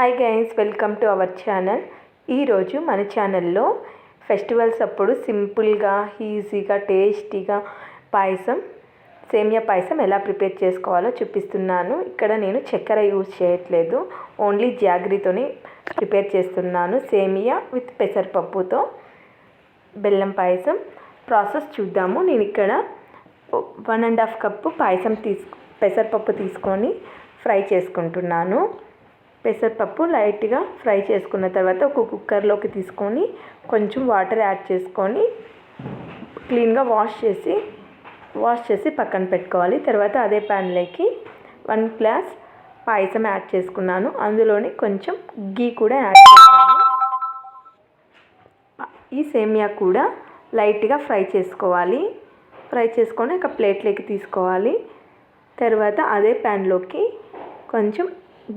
Hi guys welcome to our channel ఈరోజు మన ఛానల్లో ఫెస్టివల్స్ అప్పుడు సింపుల్గా ఈజీగా టేస్టీగా పాయసం సేమియా పాయసం ఎలా ప్రిపేర్ చేసుకోవాలో చూపిస్తున్నాను. ఇక్కడ నేను చక్కెర యూజ్ చేయట్లేదు. ఓన్లీ జాగ్రీతోని ప్రిపేర్ చేస్తున్నాను. సేమియా విత్ పెసరపప్పుతో బెల్లం పాయసం. ప్రాసెస్ చూద్దాము. నేను ఇక్కడ వన్ అండ్ హాఫ్ కప్పు పాయసం తీసుకు పెసరపప్పు తీసుకొని ఫ్రై చేసుకుంటున్నాను. పెసరపప్పు లైట్గా ఫ్రై చేసుకున్న తర్వాత ఒక కుక్కర్లోకి తీసుకొని కొంచెం వాటర్ యాడ్ చేసుకొని క్లీన్గా వాష్ చేసి వాష్ చేసి పక్కన పెట్టుకోవాలి. తర్వాత అదే ప్యాన్లోకి వన్ గ్లాస్ పాయసం యాడ్ చేసుకున్నాను. అందులోని కొంచెం గీ కూడా యాడ్ చేసుకున్నాను ఈ సేమియా కూడా లైట్గా ఫ్రై చేసుకోవాలి. ఫ్రై చేసుకొని ఒక ప్లేట్లోకి తీసుకోవాలి. తర్వాత అదే ప్యాన్లోకి కొంచెం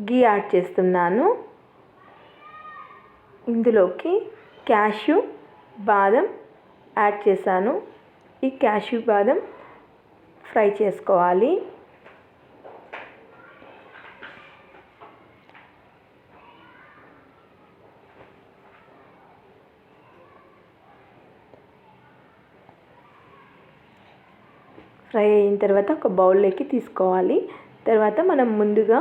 గీ యాడ్ చేస్తున్నాను. ఇందులోకి క్యాష్యూ బాదం యాడ్ చేశాను. ఈ క్యాష్యూ బాదం ఫ్రై చేసుకోవాలి. ఫ్రై అయిన తర్వాత ఒక బౌల్లోకి తీసుకోవాలి. తర్వాత మనం ముందుగా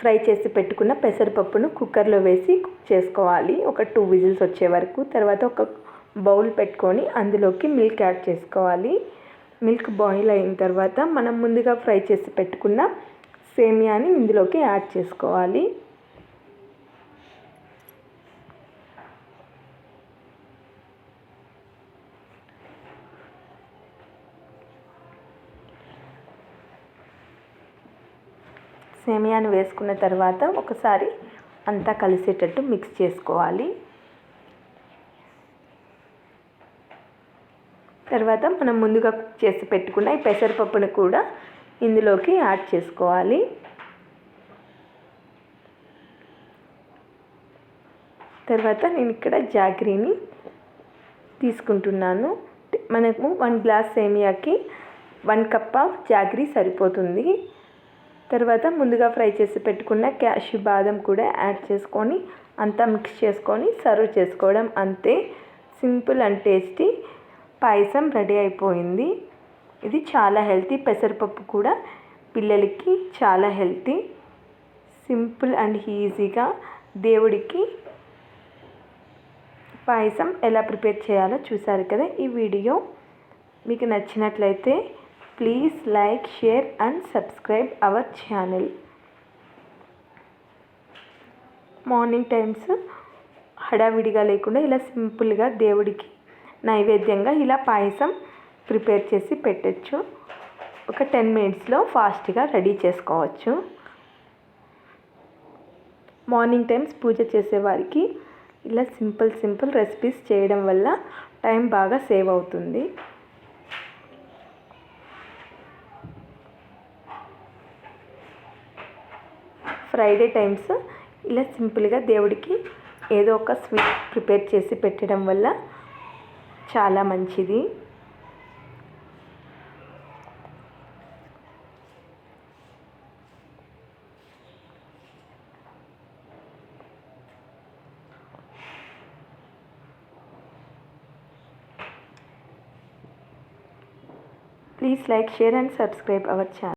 ఫ్రై చేసి పెట్టుకున్న పెసరపప్పును కుక్కర్లో వేసి కుక్ చేసుకోవాలి. ఒక టూ విజిల్స్ వచ్చే వరకు. తర్వాత ఒక బౌల్ పెట్టుకొని అందులోకి మిల్క్ యాడ్ చేసుకోవాలి. మిల్క్ బాయిల్ అయిన తర్వాత మనం ముందుగా ఫ్రై చేసి పెట్టుకున్న సేమియాని ఇందులోకి యాడ్ చేసుకోవాలి. సేమియాని వేసుకున్న తర్వాత ఒకసారి అంతా కలిసేటట్టు మిక్స్ చేసుకోవాలి. తర్వాత మనం ముందుగా కుక్ చేసి పెట్టుకున్న ఈ పెసరపప్పును కూడా ఇందులోకి యాడ్ చేసుకోవాలి. తర్వాత నేను ఇక్కడ జాగ్రీని తీసుకుంటున్నాను. మనకు వన్ గ్లాస్ సేమియాకి వన్ కప్ ఆఫ్ జాగ్రీ సరిపోతుంది. తర్వాత ముందుగా ఫ్రై చేసి పెట్టుకున్న క్యాషు బాదం కూడా యాడ్ చేసుకొని అంతా మిక్స్ చేసుకొని సర్వ్ చేసుకోవడం అంతే. Simple and tasty. Payasam ready అయిపోయింది. ఇది చాలా హెల్తీ. పెసరపప్పు కూడా పిల్లలకి చాలా హెల్తీ. సింపుల్ అండ్ ఈజీగా దేవుడికి పాయసం ఎలా ప్రిపేర్ చేయాలో చూసారు కదా ఈ వీడియో. మీకు నచ్చినట్లయితే please like share and subscribe our channel morning times హడావిడిగా లేకుండా ఇలా సింపుల్గా దేవుడికి నైవేద్యంగా ఇలా పాయసం ప్రిపేర్ చేసి పెట్టచ్చు. ఒక టెన్ మినిట్స్లో ఫాస్ట్గా రెడీ చేసుకోవచ్చు. మార్నింగ్ టైమ్స్ పూజ చేసేవారికి ఇలా సింపుల్ సింపుల్ రెసిపీస్ చేయడం వల్ల టైం బాగా సేవ్ అవుతుంది. ఫ్రైడే టైమ్స్ ఇలా సింపుల్గా దేవుడికి ఏదో ఒక స్వీట్ ప్రిపేర్ చేసి పెట్టడం వల్ల చాలా మంచిది. Please like share and subscribe our channel